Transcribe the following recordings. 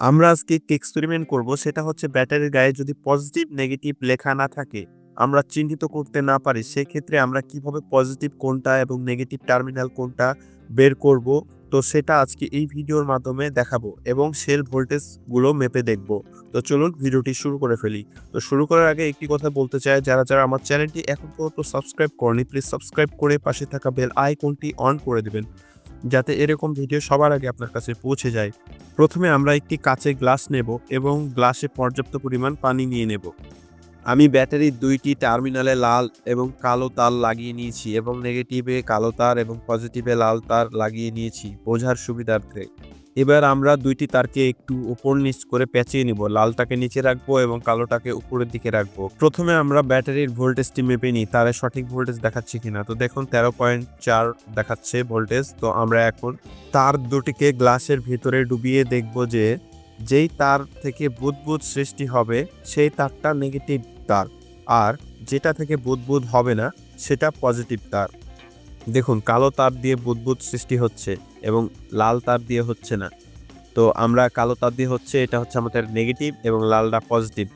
আমরা আজকে একটি এক্সপেরিমেন্ট করব সেটা হচ্ছে ব্যাটারির গায়ে যদি পজিটিভ নেগেটিভ লেখা না থাকে, আমরা চিহ্নিত করতে না পারি, সেক্ষেত্রে আমরা কীভাবে পজিটিভ কোনটা এবং নেগেটিভ টার্মিনাল কোনটা বের করব? তো সেটা আজকে এই ভিডিওর মাধ্যমে দেখাবো এবং সেল ভোল্টেজগুলো মেপে দেখব। তো চলুন ভিডিওটি শুরু করে ফেলি। তো শুরু করার আগে একটি কথা বলতে চাই, যারা যারা আমার চ্যানেলটি এখন পর্যন্ত সাবস্ক্রাইব করেনি প্লিজ সাবস্ক্রাইব করে পাশে থাকা বেল আইকনটি অন করে দিবেন, যাতে এরকম ভিডিও সবার আগে আপনার কাছে পৌঁছে যায়। প্রথমে আমরা একটি কাচের গ্লাস নেব এবং গ্লাসে পর্যাপ্ত পরিমাণ পানি নিয়ে নেব। আমি ব্যাটারির দুইটি টার্মিনালে লাল এবং কালো তার লাগিয়ে নিয়েছি এবং নেগেটিভে কালো তার এবং পজিটিভে লাল তার লাগিয়ে নিয়েছি, বোঝার সুবিধার্থে। এবার আমরা দুইটি তারকে একটু উপর নিচ করে পেঁচিয়ে নিব। লালটাকে নিচে রাখব এবং কালোটাকে উপরের দিকে রাখব। প্রথমে আমরা ব্যাটারির ভোল্টেজটি মেপে নিই। তার সঠিক ভোল্টেজ দেখাচ্ছে কিনা? তো দেখুন, তেরো পয়েন্ট চার দেখাচ্ছে ভোল্টেজ। তো আমরা এখন তার দুটিকে গ্লাসের ভিতরে ডুবিয়ে দেখব যে যেই তার থেকে বুদবুদ সৃষ্টি হবে, সেই তারটা নেগেটিভ তার। আর যেটা থেকে বুদবুদ হবে না, সেটা পজিটিভ তার। দেখুন, কালো তার দিয়ে বুদবুদ সৃষ্টি হচ্ছে এবং লাল তার দিয়ে হচ্ছে না। তো আমরা কালো তার দিয়ে হচ্ছে, এটা হচ্ছে আমাদের নেগেটিভ এবং লালটা পজিটিভ।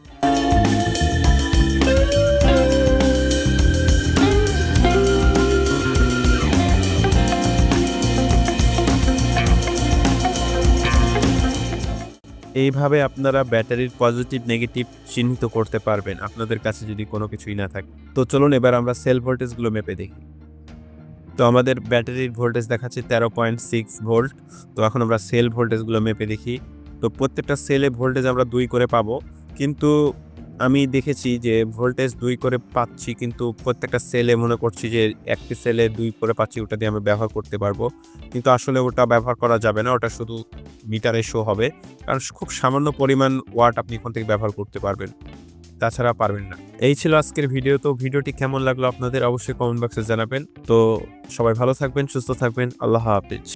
এইভাবে আপনারা ব্যাটারির পজিটিভ, নেগেটিভ চিহ্নিত করতে পারবেন, আপনাদের কাছে যদি কোনো কিছুই না থাকে। তো চলুন এবার আমরা সেল ভোল্টেজগুলো মেপে দেখি। তো আমাদের ব্যাটারির ভোল্টেজ দেখাচ্ছে তেরো পয়েন্ট সিক্স ভোল্ট তো এখন আমরা সেল ভোল্টেজগুলো মেপে দেখি। তো প্রত্যেকটা সেলে ভোল্টেজ আমরা দুই করে পাবো। কিন্তু আমি দেখেছি যে ভোল্টেজ দুই করে পাচ্ছি, কিন্তু প্রত্যেকটা সেলে মনে করছি যে একটি সেলে দুই করে পাচ্ছি, ওটা দিয়ে আমি ব্যবহার করতে পারব। কিন্তু আসলে ওটা ব্যবহার করা যাবে না, ওটা শুধু মিটারে শো হবে। কারণ খুব সামান্য পরিমাণ ওয়াট আপনি এখান থেকে ব্যবহার করতে পারবেন। তাছাড়া পারবেন না। এই ছিল আজকের ভিডিও। তো ভিডিওটি কেমন লাগল আপনাদের অবশ্যই কমেন্ট বক্সে জানাবেন। তো সবাই ভালো থাকবেন, সুস্থ থাকবেন। আল্লাহ হাফিজ।